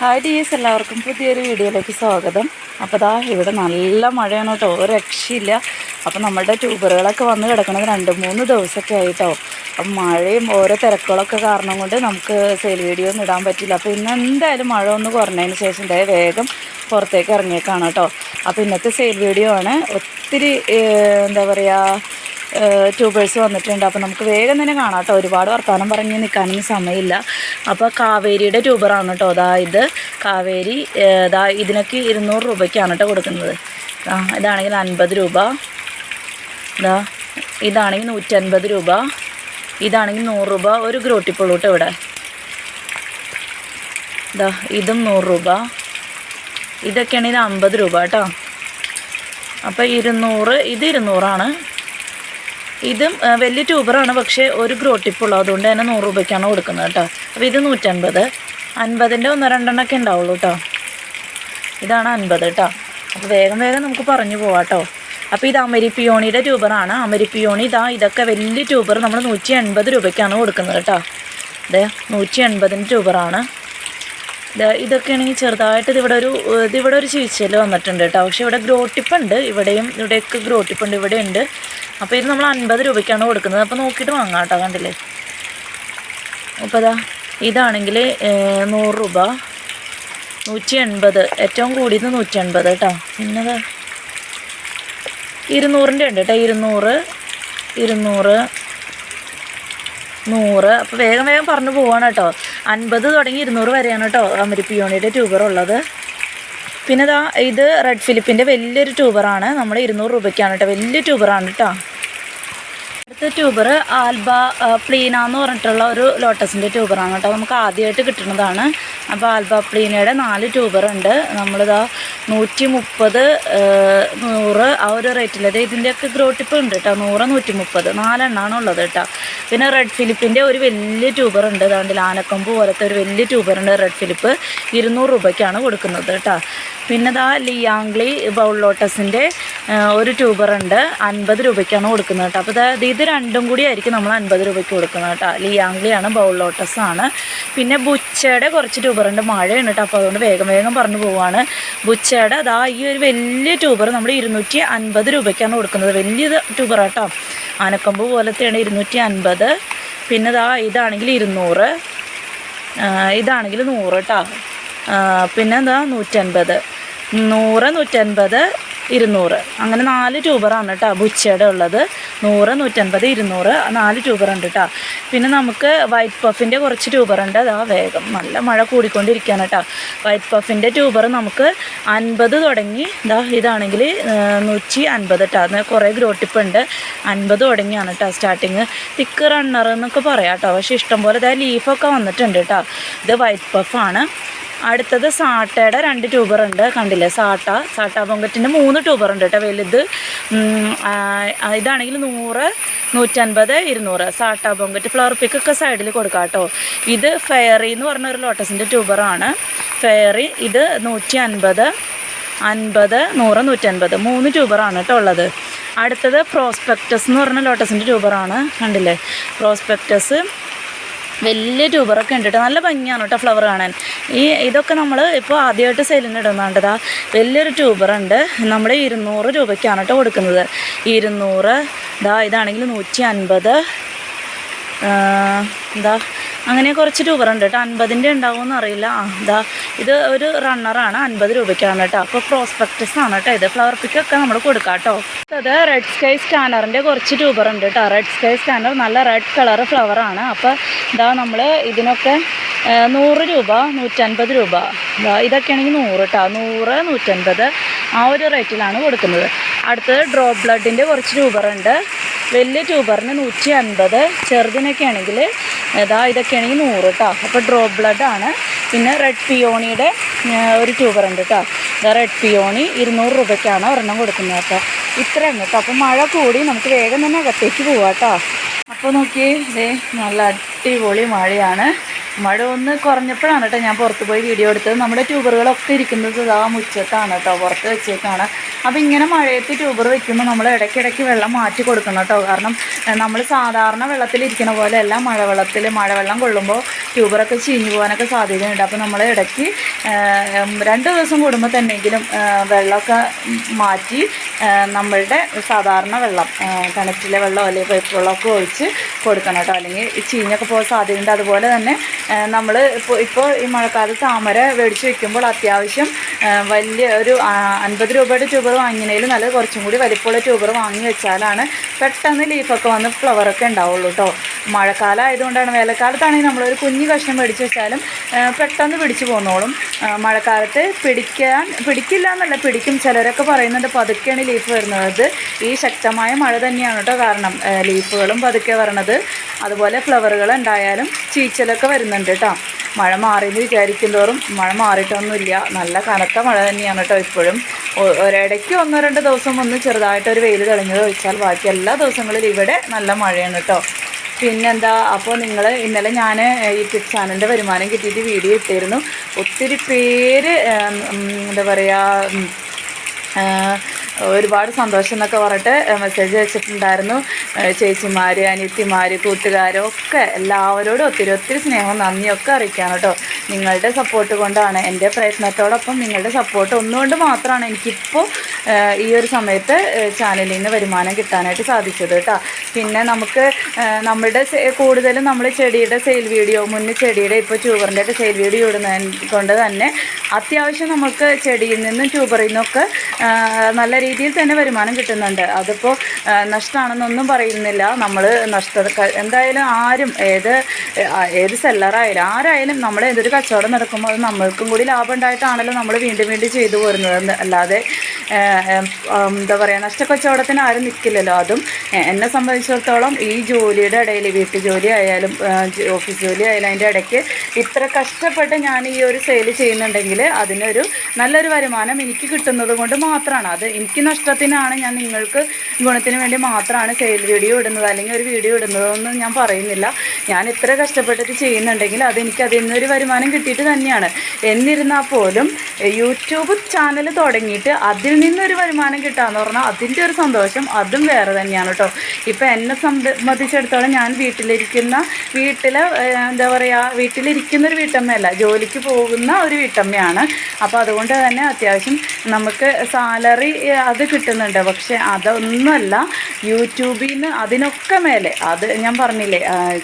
Hi dears എല്ലാവർക്കും പുതിയൊരു വീഡിയോയിലേക്ക് സ്വാഗതം. അപ്പോൾ ദാ ഇവിടെ നല്ല മഴയാണ് കേട്ടോ. ഒരു രക്ഷയില്ല. അപ്പോൾ നമ്മുടെ ട്യൂബറുകളൊക്കെ വന്ന് കിടക്കുന്നത് രണ്ട് മൂന്ന് ദിവസമൊക്കെ ആയിട്ടോ. അപ്പം മഴയും ഓരോ തിരക്കുകളൊക്കെ കാരണം കൊണ്ട് നമുക്ക് സെയിൽ വീഡിയോ ഒന്നും ഇടാൻ പറ്റില്ല. അപ്പോൾ ഇന്ന് എന്തായാലും മഴ ഒന്ന് കുറഞ്ഞതിന് ശേഷം ദേ വേഗം പുറത്തേക്ക് ഇറങ്ങിയേക്കാണ് കേട്ടോ. അപ്പോൾ ഇന്നത്തെ സെയിൽ വീഡിയോ ആണ്. ഒത്തിരി എന്താ പറയുക ട്യൂബേഴ്സ് വന്നിട്ടുണ്ട്. അപ്പോൾ നമുക്ക് വേഗം തന്നെ കാണാം കേട്ടോ ഒരുപാട് വർത്തമാനം പറഞ്ഞ് നിൽക്കാനൊന്നും സമയമില്ല. അപ്പോൾ കാവേരിയുടെ ട്യൂബറാണ് കേട്ടോ അതാ ഇത്. കാവേരി ഇതാ ഇതിനൊക്കെ ഇരുന്നൂറ് രൂപയ്ക്കാണ് കേട്ടോ കൊടുക്കുന്നത്. ആ ഇതാണെങ്കിൽ അൻപത് രൂപ. ഇതാ ഇതാണെങ്കിൽ നൂറ്റൻപത് രൂപ. ഇതാണെങ്കിൽ നൂറ് രൂപ. ഒരു ഗ്രോട്ടിപ്പുള്ളൂ കേട്ടോ ഇവിടെ. ഇതാ ഇതും നൂറ് രൂപ. ഇതൊക്കെയാണെങ്കിൽ അമ്പത് രൂപ കേട്ടോ അപ്പോൾ ഇരുന്നൂറ് ഇത് ഇരുന്നൂറാണ്. ഇതും വലിയ ട്യൂബറാണ് പക്ഷേ ഒരു ഗ്രോ ഗ്രോട്ടിപ്പുള്ളൂ അതുകൊണ്ട് തന്നെ നൂറ് രൂപയ്ക്കാണ് കൊടുക്കുന്നത് കേട്ടോ. അപ്പോൾ ഇത് നൂറ്റൻപത്. അൻപതിന്റെ ഒന്ന് രണ്ടെണ്ണമൊക്കെ ഉണ്ടാവുള്ളൂ കേട്ടോ. ഇതാണ് അൻപത് കേട്ടോ. അപ്പോൾ വേഗം വേഗം നമുക്ക് പറഞ്ഞു പോവാം കേട്ടോ. അപ്പോൾ ഇത് അമരിപ്പിയോണിയുടെ ട്യൂബറാണ്. അമരിപ്പിയോണി ഇതാ ഇതൊക്കെ വലിയ ട്യൂബർ. നമ്മൾ നൂറ്റി എൺപത് രൂപയ്ക്കാണ് കൊടുക്കുന്നത് കേട്ടോ. അതെ നൂറ്റി എൺപതിന്റെ ട്യൂബറാണ്. ഇത് ഇതൊക്കെയാണെങ്കിൽ ചെറുതായിട്ട് ഇതിവിടെ ഒരു ഇതിവിടെ ഒരു ചീച്ചൽ വന്നിട്ടുണ്ട് കേട്ടോ. പക്ഷേ ഇവിടെ ഗ്രോട്ടിപ്പുണ്ട് ഇവിടെയും ഇവിടെയൊക്കെ ഗ്രോട്ടിപ്പുണ്ട് ഇവിടെ ഉണ്ട് അപ്പോൾ ഇത് നമ്മൾ അൻപത് രൂപയ്ക്കാണ് കൊടുക്കുന്നത്. അപ്പോൾ നോക്കിയിട്ട് വാങ്ങാം കേട്ടോ കണ്ടില്ലേ? അപ്പോൾ അതാ ഇതാണെങ്കിൽ നൂറ് രൂപ. നൂറ്റി എൺപത്. ഏറ്റവും കൂടിയത് നൂറ്റി എൺപത് കേട്ടോ. പിന്നെ അതാ ഇരുന്നൂറിന്റെ ഉണ്ട് കേട്ടോ. ഇരുന്നൂറ് ഇരുന്നൂറ് നൂറ്. അപ്പോൾ വേഗം വേഗം പറഞ്ഞു പോവാണ് കേട്ടോ. അൻപത് തുടങ്ങി ഇരുന്നൂറ് വരെയാണ് കേട്ടോ. അമരിപ്പിയോണിയുടെ ട്യൂബർ ഉള്ളത്. പിന്നെ ഇതാ ഇത് റെഡ് ഫിലിപ്പിന്റെ വലിയൊരു ട്യൂബറാണ് നമ്മൾ ഇരുന്നൂറ് രൂപയ്ക്കാണ് കേട്ടോ വലിയ ട്യൂബറാണ് കേട്ടോ അടുത്ത ട്യൂബർ ആൽബ പ്ലീന എന്ന് പറഞ്ഞിട്ടുള്ള ഒരു ലോട്ടസിന്റെ ട്യൂബറാണ് കേട്ടോ നമുക്ക് ആദ്യമായിട്ട് കിട്ടുന്നതാണ്. അപ്പോൾ ആൽബ പ്ലീനയുടെ നാല് ട്യൂബറുണ്ട് നമ്മളിതാ നൂറ്റി മുപ്പത് നൂറ് ആ ഒരു റേറ്റിൽ അതായത് ഇതിന്റെയൊക്കെ ഗ്രോട്ടിപ്പ് ഉണ്ട് കേട്ടോ നൂറ് നൂറ്റി മുപ്പത് നാലെണ്ണമാണ് ഉള്ളത് കേട്ടോ പിന്നെ റെഡ് ഫിലിപ്പിന്റെ ഒരു വലിയ ട്യൂബർ ഉണ്ട്. അതുകൊണ്ട് ആനക്കൊമ്പ് പോലത്തെ ഒരു വലിയ ട്യൂബർ ഉണ്ട് റെഡ് ഫിലിപ്പ് ഇരുന്നൂറ് രൂപയ്ക്കാണ് കൊടുക്കുന്നത് കേട്ടോ പിന്നെ ദാ ലിയാംഗ്ലി ബൗൾ ലോട്ടസിന്റെ ഒരു ട്യൂബർ ഉണ്ട്. അൻപത് രൂപയ്ക്കാണ് കൊടുക്കുന്നത് കേട്ടോ അപ്പോൾ ദാ ഇത് രണ്ടും കൂടി ആയിരിക്കും നമ്മൾ അൻപത് രൂപയ്ക്ക് കൊടുക്കുന്നത് കേട്ടോ ലിയാംഗ്ലിയാണ് ബൗൾ ലോട്ടസാണ് പിന്നെ ബുച്ചയുടെ കുറച്ച് ട്യൂബർ ഉണ്ട്. മഴയാണ് കേട്ടോ അപ്പോൾ അതുകൊണ്ട് വേഗം വേഗം പറഞ്ഞു പോവാണ്. ബുച്ചയുടെ അതാ ഈ ഒരു വലിയ ട്യൂബർ നമ്മൾ ഇരുന്നൂറ്റി അൻപത് രൂപയ്ക്കാണ് കൊടുക്കുന്നത്. വലിയ ട്യൂബർ കേട്ടോ ആനക്കൊമ്പ് പോലത്തെയാണ് ഇരുന്നൂറ്റി അൻപത് പിന്നെ ദാ ഇതാണെങ്കിൽ ഇരുന്നൂറ്. ഇതാണെങ്കിൽ നൂറ് കേട്ടോ പിന്നെ എന്താ നൂറ്റൻപത്. നൂറ് നൂറ്റൻപത് ഇരുന്നൂറ്. അങ്ങനെ നാല് ട്യൂബറാണ് കേട്ടോ ബുച്ചയുടെ ഉള്ളത്. നൂറ് നൂറ്റൻപത് ഇരുന്നൂറ് നാല് ട്യൂബറുണ്ട് കേട്ടോ പിന്നെ നമുക്ക് വൈറ്റ് പഫിന്റെ കുറച്ച് ട്യൂബറുണ്ട് അതാ വേഗം നല്ല മഴ കൂടിക്കൊണ്ടിരിക്കുകയാണ് കേട്ടോ. വൈറ്റ് പഫിന്റെ ട്യൂബർ നമുക്ക് അൻപത് തുടങ്ങി. ഇതാ ഇതാണെങ്കിൽ നൂറ്റി അൻപത് കേട്ടോ അതിന് കുറേ ഗ്രോട്ടിപ്പ് ഉണ്ട്. അൻപത് തുടങ്ങിയാണ് കേട്ടോ സ്റ്റാർട്ടിങ് തിക്ക് റണ്ണർ എന്നൊക്കെ പറയാം കേട്ടോ പക്ഷേ ഇഷ്ടംപോലെ ഇതാ ലീഫൊക്കെ വന്നിട്ടുണ്ട് കേട്ടോ ഇത് വൈറ്റ് പഫാണ് അടുത്തത് സാട്ടയുടെ രണ്ട് ട്യൂബർ ഉണ്ട്. കണ്ടില്ലേ? സാട്ട. സാട്ട പൊങ്കറ്റിന്റെ മൂന്ന് ട്യൂബർ ഉണ്ട് കേട്ടോ. വലുത് ഇതാണെങ്കിൽ നൂറ് നൂറ്റൻപത് ഇരുന്നൂറ്. സാട്ട പൊങ്കറ്റ് ഫ്ലവർ പിക്കൊക്കെ സൈഡിൽ കൊടുക്കാം കേട്ടോ. ഇത് ഫെയറി എന്ന് പറഞ്ഞ ഒരു ലോട്ടസിന്റെ ട്യൂബറാണ് ഫെയറി ഇത് നൂറ്റി അൻപത് അൻപത് നൂറ് നൂറ്റൻപത്. മൂന്ന് ട്യൂബറാണ് കേട്ടോ ഉള്ളത്. അടുത്തത് പ്രോസ്പെക്ടസ് എന്ന് പറഞ്ഞ ലോട്ടസിന്റെ ട്യൂബറാണ് കണ്ടില്ലേ? പ്രോസ്പെക്ടസ് വലിയ ട്യൂബറൊക്കെ ഉണ്ട് കേട്ടോ. നല്ല ഭംഗിയാണ് കേട്ടോ ഫ്ലവർ കാണാൻ. ഈ ഇതൊക്കെ നമ്മൾ ഇപ്പോൾ ആദ്യമായിട്ട് സെയിലിന് ഇതാ വലിയൊരു ട്യൂബറുണ്ട്. നമ്മൾ ഇരുന്നൂറ് രൂപയ്ക്കാണ് കേട്ടോ കൊടുക്കുന്നത്. ഇരുന്നൂറ് ഇതാ ഇതാണെങ്കിൽ നൂറ്റി അൻപത് എന്താ അങ്ങനെ കുറച്ച് ട്യൂബറുണ്ട് കേട്ടോ അൻപതിന്റെ ഉണ്ടാവുമെന്ന് അറിയില്ല. ആ ഇതാ ഇത് ഒരു റണ്ണറാണ്. അൻപത് രൂപയ്ക്കാണ് കേട്ടോ അപ്പോൾ പ്രോസ്പെക്ടസ് ആണ് കേട്ടോ ഇത്. ഫ്ലവർ പിക്കൊക്കെ നമ്മൾ കൊടുക്കാം കേട്ടോ അത് റെഡ് സ്കൈ സ്കാനറിന്റെ കുറച്ച് ട്യൂബർ ഉണ്ട് കേട്ടോ റെഡ് സ്കൈ സ്കാനർ നല്ല റെഡ് കളർ ഫ്ലവറാണ് അപ്പോൾ ഇതാ നമ്മൾ ഇതിനൊക്കെ നൂറ് രൂപ നൂറ്റൻപത് രൂപ. ഇതാ ഇതൊക്കെയാണെങ്കിൽ നൂറ് കേട്ടോ നൂറ് നൂറ്റൻപത് ആ ഒരു റേറ്റിലാണ് കൊടുക്കുന്നത്. അടുത്തത് ഡ്രോപ്പ് ബ്ലഡിന്റെ കുറച്ച് ട്യൂബറുണ്ട്. വലിയ ട്യൂബറിന് നൂറ്റി അൻപത് ചെറുതിനൊക്കെ ആണെങ്കിൽ ഇതാ ഇതൊക്കെയാണെങ്കിൽ നൂറ് കേട്ടോ അപ്പോൾ ഡ്രോപ്പ് ബ്ലഡാണ് പിന്നെ റെഡ് പിയോണിയുടെ ഒരു ട്യൂബറുണ്ട് കേട്ടോ ഇതാ റെഡ് പിയോണി ഇരുന്നൂറ് രൂപയ്ക്കാണ് ഒരെണ്ണം കൊടുക്കുന്നത് കേട്ടോ. ഇത്രയാണ് കേട്ടോ. അപ്പോൾ മഴ കൂടി നമുക്ക് വേഗം തന്നെ അകത്തേക്ക് പോവാം കേട്ടോ അപ്പോൾ നോക്കിയേ ഇതേ നല്ല അടിപൊളി മഴയാണ്. മഴ ഒന്ന് കുറഞ്ഞപ്പോഴാണ് കേട്ടോ ഞാൻ പുറത്ത് പോയി വീഡിയോ എടുത്തത്. നമ്മുടെ ട്യൂബറുകളൊക്കെ ഇരിക്കുന്നത് ആ മുറ്റത്താണ് കേട്ടോ പുറത്ത് വെച്ചേക്കാണ്. അപ്പോൾ ഇങ്ങനെ മഴയത്ത് ട്യൂബർ വെക്കുമ്പോൾ നമ്മൾ ഇടയ്ക്കിടയ്ക്ക് വെള്ളം മാറ്റി കൊടുക്കണം കേട്ടോ. കാരണം നമ്മൾ സാധാരണ വെള്ളത്തിലിരിക്കണ പോലെയല്ല മഴവെള്ളത്തിൽ മഴവെള്ളം കൊള്ളുമ്പോൾ ട്യൂബറൊക്കെ ചീഞ്ഞു പോകാനൊക്കെ സാധ്യതയുണ്ട്. അപ്പോൾ നമ്മൾ ഇടയ്ക്ക് രണ്ട് ദിവസം കൂടുമ്പോൾ തന്നെങ്കിലും വെള്ളമൊക്കെ മാറ്റി നമ്മളുടെ സാധാരണ വെള്ളം കിണറ്റിലെ വെള്ളം അല്ലെങ്കിൽ പൈപ്പ് വെള്ളമൊക്കെ ഒഴിച്ച് കൊടുക്കണം കേട്ടോ. അല്ലെങ്കിൽ ചീഞ്ഞൊക്കെ പോകാൻ സാധ്യതയുണ്ട്. അതുപോലെ തന്നെ നമ്മൾ ഇപ്പോൾ ഇപ്പോൾ ഈ മഴക്കാലത്ത് താമര മേടിച്ച് വെക്കുമ്പോൾ അത്യാവശ്യം വലിയ ഒരു അൻപത് രൂപയുടെ ട്യൂബർ വാങ്ങിയതിൽ നല്ല കുറച്ചും കൂടി വലിപ്പമുള്ള ട്യൂബർ വാങ്ങി വെച്ചാലാണ് പെട്ടെന്ന് ലീഫൊക്കെ വന്ന് ഫ്ലവറൊക്കെ ഉണ്ടാവുള്ളൂ കേട്ടോ. മഴക്കാലം ആയതുകൊണ്ടാണ് വേനൽക്കാലത്താണെങ്കിൽ നമ്മളൊരു കുഞ്ഞു കഷ്ണം പിടിച്ചു വെച്ചാലും പെട്ടെന്ന് പിടിച്ചു പോന്നോളും. മഴക്കാലത്ത് പിടിക്കാൻ പിടിക്കില്ല എന്നല്ല പിടിക്കും. ചിലരൊക്കെ പറയുന്നുണ്ട് പതുക്കെയാണ് ലീഫ് വരുന്നത്. ഈ ശക്തമായ മഴ തന്നെയാണ് കേട്ടോ കാരണം. ലീഫുകളും പതുക്കെ വരണത്. അതുപോലെ ഫ്ലവറുകൾ ഉണ്ടായാലും ചീച്ചലൊക്കെ വരുന്നുണ്ട് കേട്ടോ. മഴ മാറിയെന്ന് വിചാരിക്കും തോറും. മഴ മാറിയിട്ടൊന്നുമില്ല. നല്ല കനത്ത മഴ തന്നെയാണ് കേട്ടോ ഇപ്പോഴും. ഒരിടയ്ക്ക് ഒന്നോ രണ്ടോ ദിവസം ഒന്ന് ചെറുതായിട്ടൊരു വെയിൽ തെളിഞ്ഞത് ഒഴിച്ചാൽ ബാക്കി എല്ലാ ദിവസങ്ങളിലും ഇവിടെ നല്ല മഴയാണ് കേട്ടോ. പിന്നെന്താ അപ്പോൾ നിങ്ങൾ ഇന്നലെ ഞാൻ യൂട്യൂബ് ചാനലിന്റെ വരുമാനം കിട്ടിയിട്ട് വീഡിയോ ഇട്ടിരുന്നു. ഒത്തിരി പേര് എന്താ പറയുക ഒരുപാട് സന്തോഷം എന്നൊക്കെ പറഞ്ഞിട്ട് മെസ്സേജ് വെച്ചിട്ടുണ്ടായിരുന്നു ചേച്ചിമാർ അനിയത്തിമാർ കൂട്ടുകാരൊക്കെ എല്ലാവരോടും ഒത്തിരി ഒത്തിരി സ്നേഹം നന്ദിയൊക്കെ അറിയിക്കാൻ കേട്ടോ. നിങ്ങളുടെ സപ്പോർട്ട് കൊണ്ടാണ് എന്റെ പ്രയത്നത്തോടൊപ്പം നിങ്ങളുടെ സപ്പോർട്ട് ഒന്നുകൊണ്ട് മാത്രമാണ് എനിക്കിപ്പോൾ ഈ ഒരു സമയത്ത് ചാനലിൽ നിന്ന് വരുമാനം കിട്ടാനായിട്ട് സാധിച്ചത് കേട്ടോ. പിന്നെ നമുക്ക് നമ്മുടെ കൂടുതലും നമ്മൾ ചെടിയുടെ സെയിൽ വീഡിയോ മുന്നേ ചെടിയുടെ ഇപ്പോൾ ട്യൂബറിന്റെ ഒക്കെ സെയിൽ വീഡിയോ ഇടുന്നത് കൊണ്ട് തന്നെ അത്യാവശ്യം നമുക്ക് ചെടിയിൽ നിന്നും ട്യൂബറിൽ നിന്നൊക്കെ നല്ല രീതിയിൽ തന്നെ വരുമാനം കിട്ടുന്നുണ്ട്. അതിപ്പോൾ നഷ്ടമാണെന്നൊന്നും പറയുന്നില്ല. നമ്മൾ നഷ്ട എന്തായാലും ആരും ഏത് ഏത് സെല്ലറായാലും ആരായാലും നമ്മൾ ഏതൊരു കച്ചവടം നടക്കുമ്പോൾ അത് നമ്മൾക്കും കൂടി ലാഭം ഉണ്ടായിട്ടാണല്ലോ നമ്മൾ വീണ്ടും വീണ്ടും ചെയ്തു പോരുന്നത്. അല്ലാതെ എന്താ പറയുക നഷ്ടക്കച്ചവടത്തിന് ആരും നിൽക്കില്ലല്ലോ അതും എന്നെ സംബന്ധിച്ചിടത്തോളം ഈ ജോലിയുടെ ഇടയിൽ വീട്ടു ജോലി ആയാലും ഓഫീസ് ജോലി ആയാലും അതിന്റെ ഇടയ്ക്ക് ഇത്ര കഷ്ടപ്പെട്ട് ഞാൻ ഈ ഒരു സെയിൽ ചെയ്യുന്നുണ്ടെങ്കിൽ അതിനൊരു നല്ലൊരു വരുമാനം എനിക്ക് കിട്ടുന്നത് കൊണ്ട് മാത്രമാണ്. അത് എനിക്ക് നഷ്ടത്തിനാണ് ഞാൻ നിങ്ങൾക്ക് ഗുണത്തിന് വേണ്ടി മാത്രമാണ് സെയിൽ വീഡിയോ ഇടുന്നത്. അല്ലെങ്കിൽ ഒരു വീഡിയോ ഇടുന്നതൊന്നും ഞാൻ പറയുന്നില്ല. ഞാൻ ഇത്ര കഷ്ടപ്പെട്ടിട്ട് ചെയ്യുന്നുണ്ടെങ്കിൽ അതെനിക്ക് അതിൽ നിന്നൊരു വരുമാനം കിട്ടിയിട്ട് തന്നെയാണ്. എന്നിരുന്നാൽ പോലും യൂട്യൂബ് ചാനൽ തുടങ്ങിയിട്ട് അതിൽ നിന്നൊരു വരുമാനം കിട്ടാന്ന് പറഞ്ഞാൽ അതിന്റെ ഒരു സന്തോഷം അതും വേറെ തന്നെയാണ് കേട്ടോ ഇപ്പം എന്നെ സംബന്ധിച്ചിടത്തോളം ഞാൻ വീട്ടിലിരിക്കുന്ന വീട്ടിലെ എന്താ പറയുക വീട്ടിലിരിക്കുന്ന ഒരു വീട്ടമ്മയല്ല. ജോലിക്ക് പോകുന്ന ഒരു വീട്ടമ്മയാണ്. അപ്പോൾ അതുകൊണ്ട് തന്നെ അത്യാവശ്യം നമുക്ക് സാലറി അത് കിട്ടുന്നുണ്ട്. പക്ഷെ അതൊന്നുമല്ല യൂട്യൂബിൽ നിന്ന് അതിനൊക്കെ മേലെ അത് ഞാൻ പറഞ്ഞില്ലേ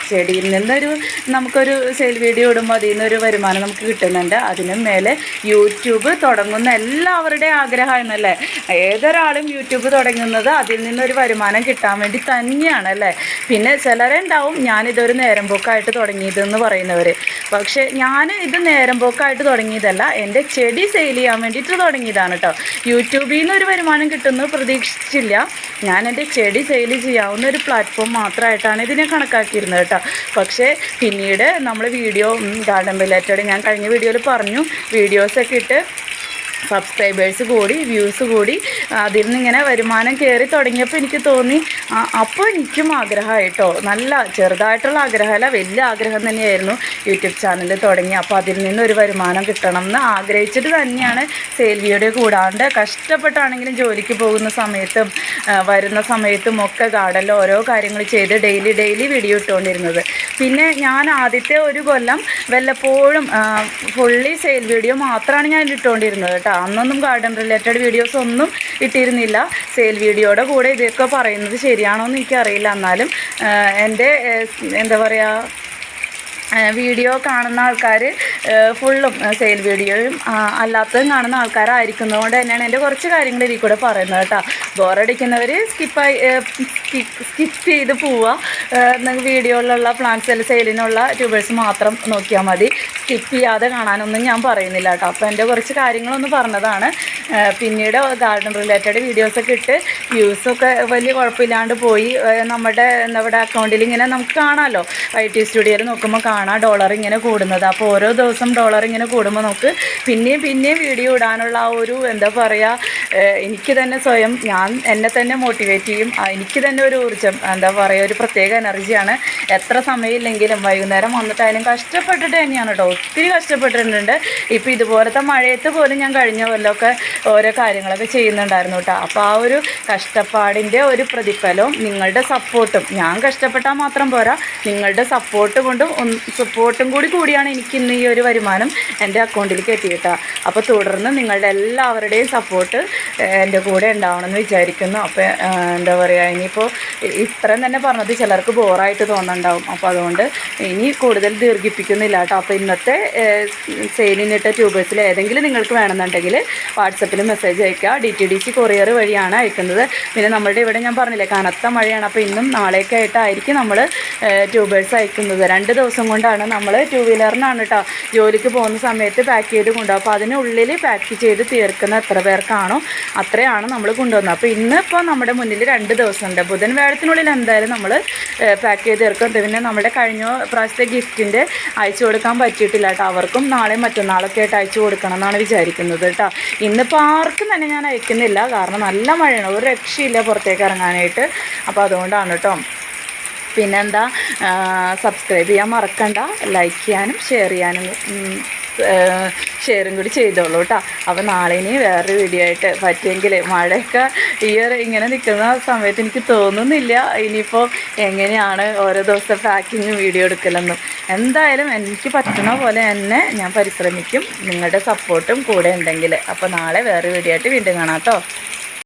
ചെടിയിൽ നിന്നൊരു നമുക്കൊരു സെയിൽ വീഡിയോ ഇടുമ്പോൾ അതിൽ നിന്നൊരു വരുമാനം നമുക്ക് കിട്ടുന്നുണ്ട്. അതിനും മേലെ യൂട്യൂബ് തുടങ്ങുന്ന എല്ലാവരുടെയും ആഗ്രഹമായിരുന്നല്ലേ? ഏതൊരാളും യൂട്യൂബ് തുടങ്ങുന്നത് അതിൽ നിന്നൊരു വരുമാനം കിട്ടാൻ വേണ്ടി തന്നെയാണ് അല്ലേ? പിന്നെ ചിലരെ ഉണ്ടാവും ഞാനിതൊരു നേരം പോക്കായിട്ട് തുടങ്ങിയതെന്ന് പറയുന്നവർ പക്ഷേ ഞാൻ ഇത് നേരം പോക്കായിട്ട് തുടങ്ങിയതല്ല എന്റെ ചെടി സെയിൽ ചെയ്യാൻ വേണ്ടിയിട്ട് തുടങ്ങിയതാണ് കേട്ടോ. യൂട്യൂബിൽ നിന്ന് ഒരു വരുമാനം കിട്ടുമെന്ന് പ്രതീക്ഷിച്ചില്ല. ഞാൻ എന്റെ ചെടി സെയിൽ ചെയ്യാവുന്ന ഒരു പ്ലാറ്റ്ഫോം മാത്രമായിട്ടാണ് ഇതിനെ കണക്കാക്കിയിരുന്നത് കേട്ടോ. പക്ഷേ പിന്നീട് നമ്മൾ വീഡിയോ ഗാർഡൻ റിലേറ്റഡ് ഞാൻ കഴിഞ്ഞ വീഡിയോയിൽ പറഞ്ഞു വീഡിയോസൊക്കെ ഇട്ട് സബ്സ്ക്രൈബേഴ്സ് കൂടി വ്യൂസ് കൂടി അതിൽ നിന്നിങ്ങനെ വരുമാനം കയറി തുടങ്ങിയപ്പോൾ എനിക്ക് തോന്നി അപ്പോൾ എനിക്കും ആഗ്രഹമായിട്ടോ. നല്ല ചെറുതായിട്ടുള്ള ആഗ്രഹമല്ല വലിയ ആഗ്രഹം തന്നെയായിരുന്നു യൂട്യൂബ് ചാനൽ തുടങ്ങി. അപ്പോൾ അതിൽ നിന്ന് ഒരു വരുമാനം കിട്ടണം എന്ന് ആഗ്രഹിച്ചിട്ട് തന്നെയാണ് സേൽവിയുടെ കൂടാണ്ട് കഷ്ടപ്പെട്ടാണെങ്കിലും ജോലിക്ക് പോകുന്ന സമയത്തും വരുന്ന സമയത്തും ഒക്കെ ഗാർഡനിൽ ഓരോ കാര്യങ്ങൾ ചെയ്ത് ഡെയിലി ഡെയിലി വീഡിയോ ഇട്ടുകൊണ്ടിരുന്നത്. പിന്നെ ഞാൻ ആദ്യത്തെ ഒരു കൊല്ലം വല്ലപ്പോഴും ഫുള്ളി സെയിൽ വീഡിയോ മാത്രമാണ് ഞാൻ ഇട്ടുകൊണ്ടിരുന്നത് കേട്ടോ. അന്നൊന്നും ഗാർഡൻ റിലേറ്റഡ് വീഡിയോസ് ഒന്നും ഇട്ടിരുന്നില്ല. സെയിൽ വീഡിയോയുടെ കൂടെ ഇതൊക്കെ പറയുന്നത് ശരിയാണോ എന്ന് എനിക്കറിയില്ല. എന്നാലും എന്റെ എന്താ പറയുക വീഡിയോ കാണുന്ന ആൾക്കാർ ഫുള്ളും സെയിൽ വീഡിയോയും അല്ലാത്തതും കാണുന്ന ആൾക്കാരായിരിക്കുന്നതുകൊണ്ട് തന്നെയാണ് എന്റെ കുറച്ച് കാര്യങ്ങൾ ഇതിൽ കൂടെ പറയുന്നത് കേട്ടോ. ബോറടിക്കുന്നവർ സ്കിപ്പായി സ്കിപ്പ് ചെയ്ത് പോവുക. വീഡിയോയിലുള്ള പ്ലാന്റ്സ് സെയിലിനുള്ള ട്യൂബേഴ്സ് മാത്രം നോക്കിയാൽ മതി. സ്കിപ്പ് ചെയ്യാതെ കാണാനൊന്നും ഞാൻ പറയുന്നില്ല കേട്ടോ. അപ്പോൾ എന്റെ കുറച്ച് കാര്യങ്ങളൊന്ന് പറഞ്ഞതാണ്. പിന്നീട് ഗാർഡൻ റിലേറ്റഡ് വീഡിയോസൊക്കെ ഇട്ട് വ്യൂസൊക്കെ വലിയ കുഴപ്പമില്ലാണ്ട് പോയി. നമ്മുടെ എന്താ പറയുക അക്കൗണ്ടിൽ ഇങ്ങനെ നമുക്ക് കാണാമല്ലോ. ഐ ടി സ്റ്റുഡിയോയിൽ നോക്കുമ്പോൾ കാണാം ഡോളർ ഇങ്ങനെ കൂടുന്നത്. അപ്പോൾ ഓരോ ദിവസം ഡോളർ ഇങ്ങനെ കൂടുമ്പോൾ നമുക്ക് പിന്നെയും പിന്നെയും വീഡിയോ ഇടാനുള്ള ആ ഒരു എന്താ പറയുക എനിക്ക് തന്നെ സ്വയം ഞാൻ എന്നെ തന്നെ മോട്ടിവേറ്റ് ചെയ്യും. എനിക്ക് തന്നെ ഒരു ഊർജം എന്താ പറയുക ഒരു പ്രത്യേക എനർജിയാണ് എത്ര സമയമില്ലെങ്കിലും വൈകുന്നേരം വന്നിട്ടായാലും കഷ്ടപ്പെട്ടിട്ട് തന്നെയാണ് കേട്ടോ ഒത്തിരി കഷ്ടപ്പെട്ടിട്ടുണ്ട്. ഇപ്പോൾ ഇതുപോലത്തെ മഴയത്ത് പോലും ഞാൻ കഴിഞ്ഞ കൊല്ലമൊക്കെ ഓരോ കാര്യങ്ങളൊക്കെ ചെയ്യുന്നുണ്ടായിരുന്നു കേട്ടോ അപ്പോൾ ആ ഒരു കഷ്ടപ്പാടിന്റെ ഒരു പ്രതിഫലവും നിങ്ങളുടെ സപ്പോർട്ടും ഞാൻ കഷ്ടപ്പെട്ടാൽ മാത്രം പോരാ. നിങ്ങളുടെ സപ്പോർട്ട് കൊണ്ടും സപ്പോർട്ടും കൂടി കൂടിയാണ് എനിക്ക് ഇന്ന് ഈ ഒരു വരുമാനം എന്റെ അക്കൗണ്ടിലേക്ക് എത്തിയിട്ടാ അപ്പോൾ തുടർന്ന് നിങ്ങളുടെ എല്ലാവരുടെയും സപ്പോർട്ട് എന്റെ കൂടെ ഉണ്ടാവണമെന്ന് വിചാരിക്കുന്നു. അപ്പോൾ എന്താ പറയുക ഇനിയിപ്പോൾ ഇത്രയും തന്നെ പറഞ്ഞത് ചിലർക്ക് ബോറായിട്ട് തോന്നുന്നുണ്ടാവും അപ്പോൾ അതുകൊണ്ട് ഇനി കൂടുതൽ ദീർഘിപ്പിക്കുന്നില്ല കേട്ടോ. അപ്പോൾ ഇന്നത്തെ സെയിലിനിട്ട ട്യൂബേഴ്സിൽ ഏതെങ്കിലും നിങ്ങൾക്ക് വേണമെന്നുണ്ടെങ്കിൽ വാട്സപ്പിൽ മെസ്സേജ് അയക്കുക D T D C courier വഴിയാണ് അയക്കുന്നത്. പിന്നെ നമ്മളുടെ ഇവിടെ ഞാൻ പറഞ്ഞില്ലേ കനത്ത മഴയാണ്. അപ്പോൾ ഇന്നും നാളെയൊക്കെ ആയിട്ടായിരിക്കും നമ്മൾ ട്യൂബേഴ്സ് അയക്കുന്നത്. രണ്ട് ദിവസം കൊണ്ടാണ് നമ്മൾ ടൂ വീലറിനാണ് കേട്ടോ. ജോലിക്ക് പോകുന്ന സമയത്ത് പാക്ക് ചെയ്ത് കൊണ്ടുപോകും അപ്പോൾ അതിനുള്ളിൽ പാക്ക് ചെയ്ത് തീർക്കുന്ന എത്ര പേർക്കാണോ അത്രയാണ് നമ്മൾ കൊണ്ടുവന്നത്. അപ്പോൾ ഇന്ന് ഇപ്പോൾ നമ്മുടെ മുന്നിൽ രണ്ട് ദിവസമുണ്ട്. ബുധൻ വ്യാഴത്തിനുള്ളിൽ എന്തായാലും നമ്മൾ പാക്ക് ചെയ്ത് തീർക്കും. പിന്നെ നമ്മുടെ കഴിഞ്ഞ പ്രാവശ്യത്തെ ഗിഫ്റ്റിന്റെ അയച്ചു കൊടുക്കാൻ പറ്റിയിട്ടില്ല കേട്ടോ. അവർക്കും നാളെയും മറ്റന്നാളൊക്കെ ആയിട്ട് അയച്ചു കൊടുക്കണം എന്നാണ് വിചാരിക്കുന്നത് കേട്ടോ. ഇന്നിപ്പോൾ ആർക്കും തന്നെ ഞാൻ അയക്കുന്നില്ല. കാരണം നല്ല മഴയാണ്. ഒരു രക്ഷയില്ല പുറത്തേക്ക് ഇറങ്ങാനായിട്ട്. അപ്പോൾ അതുകൊണ്ടാണ് കേട്ടോ. പിന്നെന്താ സബ്സ്ക്രൈബ് ചെയ്യാൻ മറക്കണ്ട. ലൈക്ക് ചെയ്യാനും ഷെയർ ചെയ്യാനും ഷെയറും കൂടി ചെയ്തോളൂ കേട്ടോ അപ്പോൾ നാളെ ഇനി വേറൊരു വീഡിയോ ആയിട്ട് പറ്റിയെങ്കിൽ മഴയൊക്കെ ഈ ഇങ്ങനെ നിൽക്കുന്ന സമയത്ത് എനിക്ക് തോന്നുന്നില്ല. ഇനിയിപ്പോൾ എങ്ങനെയാണ് ഓരോ ദിവസത്തെ പാക്കിങ്ങും വീഡിയോ എടുക്കലെന്നും. എന്തായാലും എനിക്ക് പറ്റുന്ന പോലെ തന്നെ ഞാൻ പരിശ്രമിക്കും. നിങ്ങളുടെ സപ്പോർട്ടും കൂടെ ഉണ്ടെങ്കിൽ അപ്പോൾ നാളെ വേറൊരു വീഡിയോ ആയിട്ട് വീണ്ടും കാണാം കേട്ടോ